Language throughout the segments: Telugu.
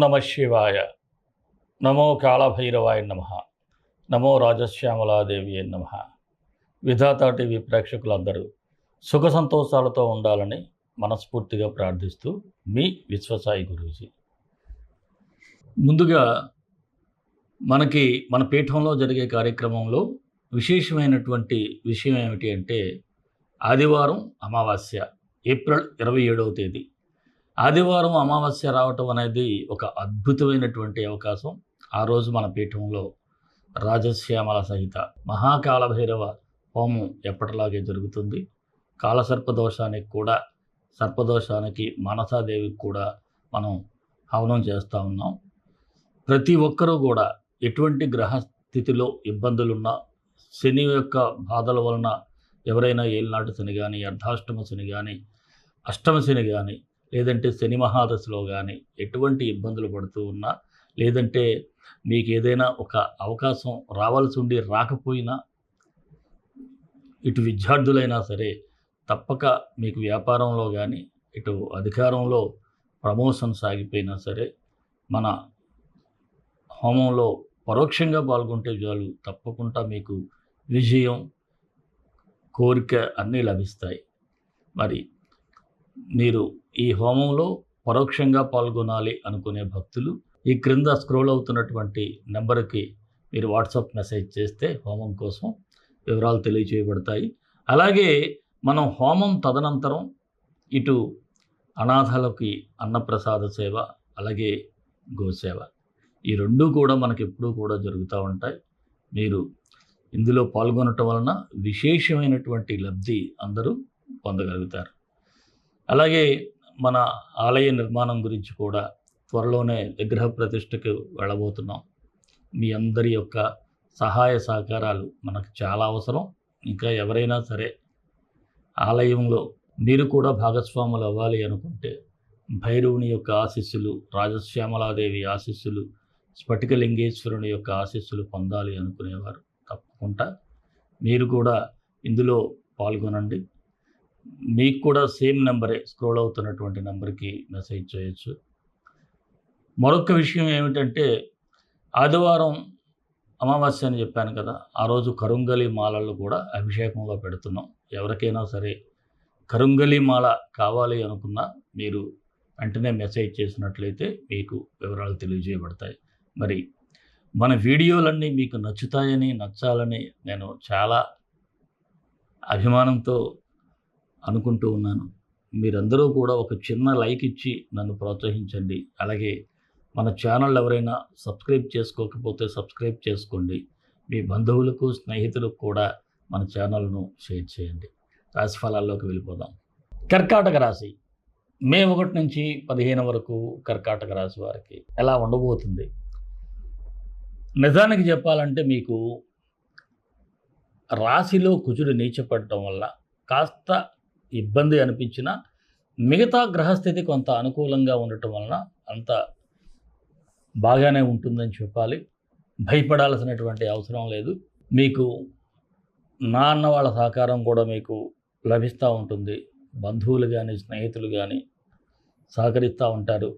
నమ శివాయ. నమో కాళభైరవాయ నమ. నమో రాజశ్యామలాదేవి నమ. విధాత టీవీ ప్రేక్షకులందరూ సుఖ సంతోషాలతో ఉండాలని మనస్ఫూర్తిగా ప్రార్థిస్తూ మీ విశ్వసాయి గురూజీ. ముందుగా మనకి మన పీఠంలో జరిగే కార్యక్రమంలో విశేషమైనటువంటి విషయం ఏమిటి అంటే ఆదివారం అమావాస్య ఏప్రిల్ ఇరవై ఏడవ తేదీ. ఆదివారం అమావాస్య రావటం అనేది ఒక అద్భుతమైనటువంటి అవకాశం. ఆ రోజు మన పీఠంలో రాజశ్యామల సహిత మహాకాళభైరవ హోమం ఎప్పటిలాగే జరుగుతుంది. కాలసర్పదోషానికి కూడా సర్పదోషానికి మనసాదేవికి కూడా మనం హవనం చేస్తూ ఉన్నాం. ప్రతి ఒక్కరూ కూడా ఎటువంటి గ్రహ స్థితిలో ఇబ్బందులున్నా శని యొక్క బాధల వలన ఎవరైనా ఏలినాటి శని కానీ అర్ధాష్టమ శని కానీ అష్టమ శని కానీ లేదంటే శని మహాదశలో కానీ ఎటువంటి ఇబ్బందులు పడుతూ ఉన్నా లేదంటే మీకు ఏదైనా ఒక అవకాశం రావాల్సి ఉండి రాకపోయినా ఇటు విద్యార్థులైనా సరే తప్పక మీకు వ్యాపారంలో కానీ ఇటు అధికారంలో ప్రమోషన్ సాగిపోయినా సరే మన హోమంలో పరోక్షంగా పాల్గొంటే చాలు తప్పకుండా మీకు విజయం కోరిక అన్నీ లభిస్తాయి. మరి మీరు ఈ హోమంలో పరోక్షంగా పాల్గొనాలి అనుకునే భక్తులు ఈ క్రింద స్క్రోల్ అవుతున్నటువంటి నెంబర్కి మీరు వాట్సాప్ మెసేజ్ చేస్తే హోమం కోసం వివరాలు తెలియచేయబడతాయి. అలాగే మనం హోమం తదనంతరం ఇటు అనాథాలకి అన్నప్రసాద సేవ అలాగే గోసేవ ఈ రెండూ కూడా మనకి ఎప్పుడూ కూడా జరుగుతూ ఉంటాయి. మీరు ఇందులో పాల్గొనటం వలన విశేషమైనటువంటి లబ్ధి అందరూ పొందగలుగుతారు. అలాగే మన ఆలయ నిర్మాణం గురించి కూడా త్వరలోనే విగ్రహ ప్రతిష్టకు వెళ్ళబోతున్నాం. మీ అందరి యొక్క సహాయ సహకారాలు మనకు చాలా అవసరం. ఇంకా ఎవరైనా సరే ఆలయంలో మీరు కూడా భాగస్వాములు అవ్వాలి అనుకుంటే భైరవుని యొక్క ఆశీస్సులు రాజశ్యామలాదేవి ఆశీస్సులు స్ఫటికలింగేశ్వరుని యొక్క ఆశీస్సులు పొందాలి అనుకునేవారు తప్పకుండా. మీరు కూడా ఇందులో పాల్గొనండి. మీకు కూడా సేమ్ నెంబరే స్క్రోల్ అవుతున్నటువంటి నెంబర్కి మెసేజ్ చేయొచ్చు. మరొక విషయం ఏమిటంటే ఆదివారం అమావాస్య అని చెప్పాను కదా ఆ రోజు కరుంగలి మాలలు కూడా అభిషేకంలో పెడుతున్నాం. ఎవరికైనా సరే కరుంగలి మాల కావాలి అనుకున్నా మీరు వెంటనే మెసేజ్ చేసినట్లయితే మీకు వివరాలు తెలియజేయబడతాయి. మరి మన వీడియోలన్నీ మీకు నచ్చుతాయని నచ్చాలని నేను చాలా అభిమానంతో అనుకుంటూ ఉన్నాను. మీరందరూ కూడా ఒక చిన్న లైక్ ఇచ్చి నన్ను ప్రోత్సహించండి. అలాగే మన ఛానల్ ఎవరైనా సబ్స్క్రైబ్ చేసుకోకపోతే సబ్స్క్రైబ్ చేసుకోండి. మీ బంధువులకు స్నేహితులకు కూడా మన ఛానల్ను షేర్ చేయండి. రాశి ఫలాల్లోకి వెళ్ళిపోదాం. కర్కాటక రాశి. మే ఒకటి నుంచి పదిహేను వరకు కర్కాటక రాశి వారికి ఎలా ఉండబోతుంది? నిజానికి చెప్పాలంటే మీకు రాశిలో కుజుడు నీచపడటం వల్ల కాస్త ఇబ్బంది అనిపించినా మిగతా గ్రహస్థితి కొంత అనుకూలంగా ఉండటం వలన అంత బాగానే ఉంటుందని చెప్పాలి. భయపడాల్సినటువంటి అవసరం లేదు. మీకు నాన్న వాళ్ళ సహకారం కూడా మీకు లభిస్తూ ఉంటుంది. బంధువులు కానీ స్నేహితులు కానీ సహకరిస్తూ ఉంటారు.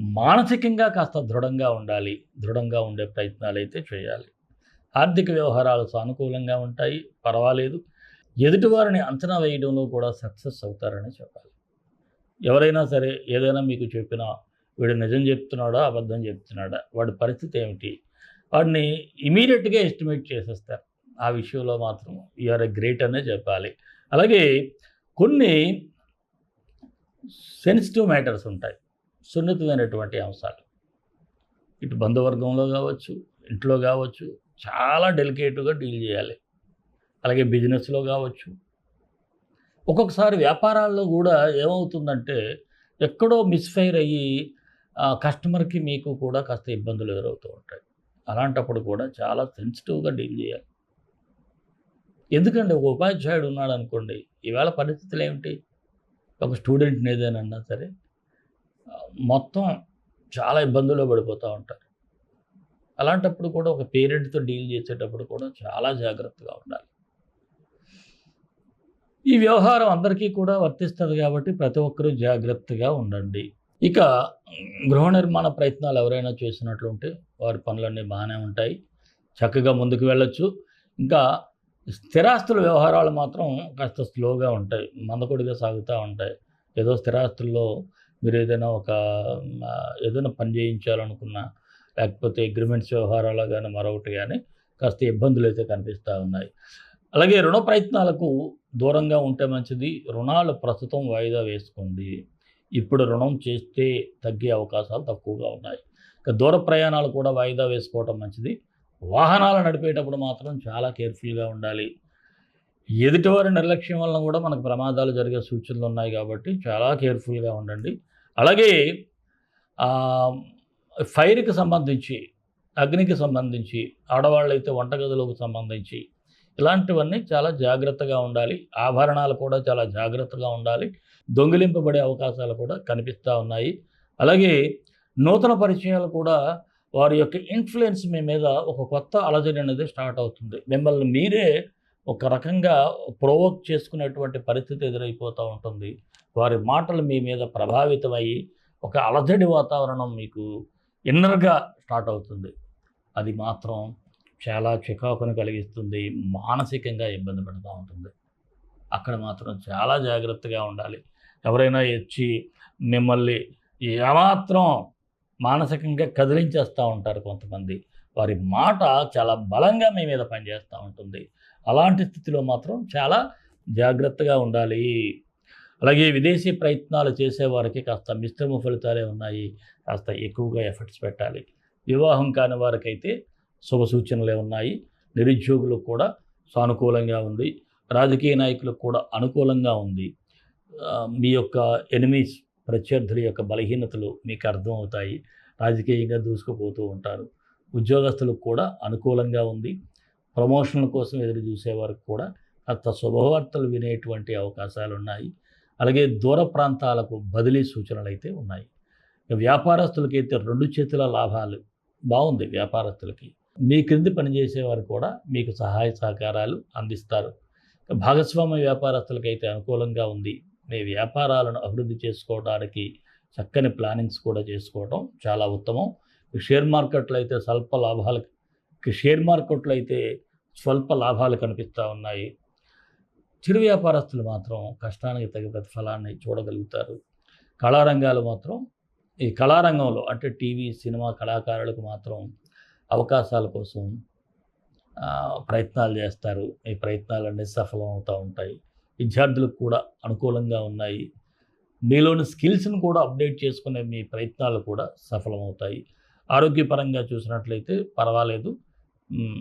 మానసికంగా కాస్త దృఢంగా ఉండాలి. దృఢంగా ఉండే ప్రయత్నాలు అయితే చేయాలి. ఆర్థిక వ్యవహారాలు సానుకూలంగా ఉంటాయి. పర్వాలేదు. ఎదుటివారిని అంచనా వేయడంలో కూడా సక్సెస్ అవుతారని చెప్పాలి. ఎవరైనా సరే ఏదైనా మీకు చెప్పినా వీడు నిజం చెప్తున్నాడా అబద్ధం చెప్తున్నాడా వాడి పరిస్థితి ఏమిటి వాడిని ఇమీడియట్గా ఎస్టిమేట్ చేసేస్తారు. ఆ విషయంలో మాత్రం యూఆర్ ఎ గ్రేట్ అనే చెప్పాలి. అలాగే కొన్ని సెన్సిటివ్ మ్యాటర్స్ ఉంటాయి. సున్నితమైనటువంటి అంశాలు. ఇటు బంధువర్గంలో కావచ్చు ఇంట్లో కావచ్చు చాలా డెలికేట్గా డీల్ చేయాలి. అలాగే బిజినెస్లో కావచ్చు. ఒక్కొక్కసారి వ్యాపారాల్లో కూడా ఏమవుతుందంటే ఎక్కడో మిస్ఫైర్ అయ్యి కస్టమర్కి మీకు కూడా కాస్త ఇబ్బందులు ఎదురవుతూ ఉంటాయి. అలాంటప్పుడు కూడా చాలా సెన్సిటివ్గా డీల్ చేయాలి. ఎందుకంటే ఒక ఉపాధ్యాయుడు ఉన్నాడు అనుకోండి ఈవేళ పరిస్థితులు ఏమిటి? ఒక స్టూడెంట్ని ఏదైనా సరే మొత్తం చాలా ఇబ్బందుల్లో పడిపోతూ ఉంటారు. అలాంటప్పుడు కూడా ఒక పేరెంట్తో డీల్ చేసేటప్పుడు కూడా చాలా జాగ్రత్తగా ఉండాలి. ఈ వ్యవహారం అందరికీ కూడా వర్తిస్తుంది కాబట్టి ప్రతి ఒక్కరూ జాగ్రత్తగా ఉండండి. ఇక గృహ నిర్మాణ ప్రయత్నాలు ఎవరైనా చేసినట్లుంటే వారి పనులన్నీ బాగానే ఉంటాయి. చక్కగా ముందుకు వెళ్ళొచ్చు. ఇంకా స్థిరాస్తుల వ్యవహారాలు మాత్రం కాస్త స్లోగా ఉంటాయి. మందకొడిగా సాగుతూ ఉంటాయి. ఏదో స్థిరాస్తుల్లో మీరు ఏదైనా ఒక ఏదైనా పని చేయించాలనుకున్నా లేకపోతే అగ్రిమెంట్స్ వ్యవహారాలు కానీ మరొకటి కానీ కాస్త ఇబ్బందులు అయితే కనిపిస్తూ ఉన్నాయి. అలాగే రుణ ప్రయత్నాలకు దూరంగా ఉంటే మంచిది. రుణాలు ప్రస్తుతం వాయిదా వేసుకోండి. ఇప్పుడు రుణం చేస్తే తగ్గే అవకాశాలు తక్కువగా ఉన్నాయి. దూర ప్రయాణాలు కూడా వాయిదా వేసుకోవటం మంచిది. వాహనాలు నడిపేటప్పుడు మాత్రం చాలా కేర్ఫుల్గా ఉండాలి. ఎదుటివారి నిర్లక్ష్యం వలన కూడా మనకు ప్రమాదాలు జరిగే సూచనలు ఉన్నాయి కాబట్టి చాలా కేర్ఫుల్గా ఉండండి. అలాగే ఫైర్కి సంబంధించి అగ్నికి సంబంధించి ఆడవాళ్ళైతే వంటగదిలోకి సంబంధించి ఇలాంటివన్నీ చాలా జాగ్రత్తగా ఉండాలి. ఆభరణాలు కూడా చాలా జాగ్రత్తగా ఉండాలి. దొంగిలింపబడే అవకాశాలు కూడా కనిపిస్తూ ఉన్నాయి. అలాగే నూతన పరిచయాలు కూడా వారి యొక్క ఇన్ఫ్లుయెన్స్ మీ మీద ఒక కొత్త అలజడి అనేది స్టార్ట్ అవుతుంది. మిమ్మల్ని మీరే ఒక రకంగా ప్రోవోక్ చేసుకునేటువంటి పరిస్థితి ఎదురైపోతూ ఉంటుంది. వారి మాటలు మీ మీద ప్రభావితమయ్యి ఒక అలజడి వాతావరణం మీకు ఇన్నర్గా స్టార్ట్ అవుతుంది. అది మాత్రం చాలా చికాకును కలిగిస్తుంది మానసికంగా ఇబ్బంది పెడుతూ ఉంటుంది. అక్కడ మాత్రం చాలా జాగ్రత్తగా ఉండాలి. ఎవరైనా వచ్చి మిమ్మల్ని ఏమాత్రం మానసికంగా కదిలించేస్తూ ఉంటారు కొంతమంది. వారి మాట చాలా బలంగా మీ మీద పనిచేస్తూ ఉంటుంది. అలాంటి స్థితిలో మాత్రం చాలా జాగ్రత్తగా ఉండాలి. అలాగే విదేశీ ప్రయత్నాలు చేసేవారికి కాస్త మిశ్రమ ఫలితాలే ఉన్నాయి. కాస్త ఎక్కువగా ఎఫర్ట్స్ పెట్టాలి. వివాహం కాని వారికైతే శుభ సూచనలే ఉన్నాయి. నిరుద్యోగులకు కూడా సానుకూలంగా ఉంది. రాజకీయ నాయకులకు కూడా అనుకూలంగా ఉంది. మీ యొక్క ఎనిమీస్ ప్రత్యర్థుల యొక్క బలహీనతలు మీకు అర్థమవుతాయి. రాజకీయంగా దూసుకుపోతూ ఉంటారు. ఉద్యోగస్తులకు కూడా అనుకూలంగా ఉంది. ప్రమోషన్ల కోసం ఎదురు చూసేవారికి కూడా కాస్త శుభవార్తలు వినేటువంటి అవకాశాలు ఉన్నాయి. అలాగే దూర ప్రాంతాలకు బదిలీ సూచనలు అయితే ఉన్నాయి. వ్యాపారస్తులకైతే రెండు చేతుల లాభాలు. బాగుంది వ్యాపారస్తులకి. మీ క్రింది పనిచేసేవారు కూడా మీకు సహాయ సహకారాలు అందిస్తారు. భాగస్వామ్య వ్యాపారస్తులకైతే అనుకూలంగా ఉంది. మీ వ్యాపారాలను అభివృద్ధి చేసుకోవడానికి చక్కని ప్లానింగ్స్ కూడా చేసుకోవడం చాలా ఉత్తమం. షేర్ మార్కెట్లో అయితే స్వల్ప లాభాలు షేర్ మార్కెట్లో అయితే స్వల్ప లాభాలు కనిపిస్తూ ఉన్నాయి. చిరు వ్యాపారస్తులు మాత్రం కష్టానికి తగ్గ ప్రతిఫలాన్ని చూడగలుగుతారు. కళారంగాలు మాత్రం ఈ కళారంగంలో అంటే టీవీ సినిమా కళాకారులకు మాత్రం అవకాశాల కోసం ప్రయత్నాలు చేస్తారు. ఈ ప్రయత్నాలన్నీ సఫలం అవుతూ ఉంటాయి. విద్యార్థులకు కూడా అనుకూలంగా ఉన్నాయి. మీలోని స్కిల్స్ని కూడా అప్డేట్ చేసుకునే మీ ప్రయత్నాలు కూడా సఫలమవుతాయి. ఆరోగ్యపరంగా చూసినట్లయితే పర్వాలేదు.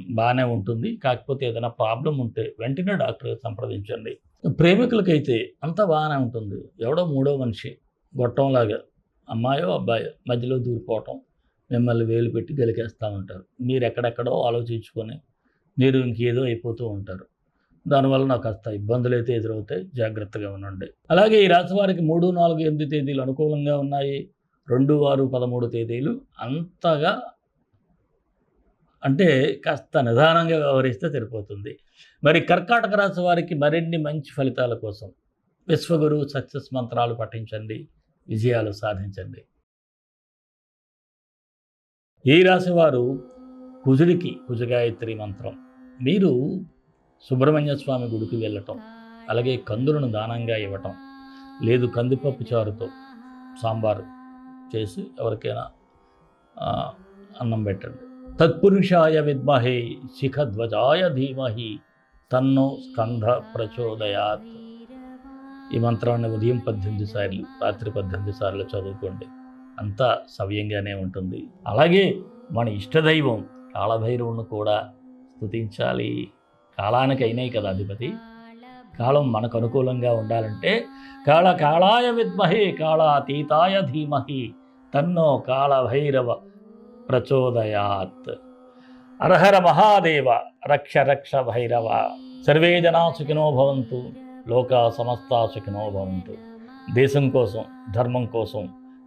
బాగానే ఉంటుంది. కాకపోతే ఏదైనా ప్రాబ్లం ఉంటే వెంటనే డాక్టర్ సంప్రదించండి. ప్రేమికులకైతే అంతా బాగానే ఉంటుంది. ఎవడో మూడో మనిషి గొట్టంలాగా అమ్మాయో అబ్బాయో మధ్యలో దూరిపోవటం. మిమ్మల్ని వేలు పెట్టి గెలికేస్తూ ఉంటారు. మీరు ఎక్కడెక్కడో ఆలోచించుకొని మీరు ఇంకేదో అయిపోతూ ఉంటారు. దానివల్ల నాకు కాస్త ఇబ్బందులు అయితే ఎదురవుతాయి. జాగ్రత్తగా ఉండండి. అలాగే ఈ రాశి వారికి మూడు నాలుగు ఎనిమిది తేదీలు అనుకూలంగా ఉన్నాయి. రెండు ఆరు పదమూడు తేదీలు అంతగా అంటే కాస్త నిదానంగా వ్యవహరిస్తే సరిపోతుంది. మరి కర్కాటక రాశి వారికి మరిన్ని మంచి ఫలితాల కోసం విశ్వగురు సక్సెస్ మంత్రాలు పఠించండి. విజయాలు సాధించండి. ఈ రాశివారు కుజుడికి కుజగాయత్రి మంత్రం. మీరు సుబ్రహ్మణ్య స్వామి గుడికి వెళ్ళటం అలాగే కందులను దానంగా ఇవ్వటం లేదు కందిపప్పు చారుతో సాంబారు చేసి ఎవరికైనా అన్నం పెట్టండి. తత్పురుషాయ విద్మహే శిఖధ్వజాయ ధీమహి తన్నో స్కంధ ప్రచోదయాత్. ఈ మంత్రాన్ని ఉదయం పద్దెనిమిది సార్లు రాత్రి పద్దెనిమిది సార్లు చదువుకోండి. అంతా సవ్యంగానే ఉంటుంది. అలాగే మన ఇష్టదైవం కాళభైరవుని కూడా స్తుతించాలి. కాలానికి అయినాయి కదా అధిపతి. కాలం మనకు అనుకూలంగా ఉండాలంటే కాళ కాళాయ విద్మహే కాళాతీతాయ ధీమహి తన్నో కాళభైరవ ప్రచోదయాత్. అర్హర మహాదేవ రక్ష రక్ష భైరవ. సర్వే జనా సుఖినో భవంతు లోక సమస్తా సుఖినో భవంతు. దేశం కోసం ధర్మం కోసం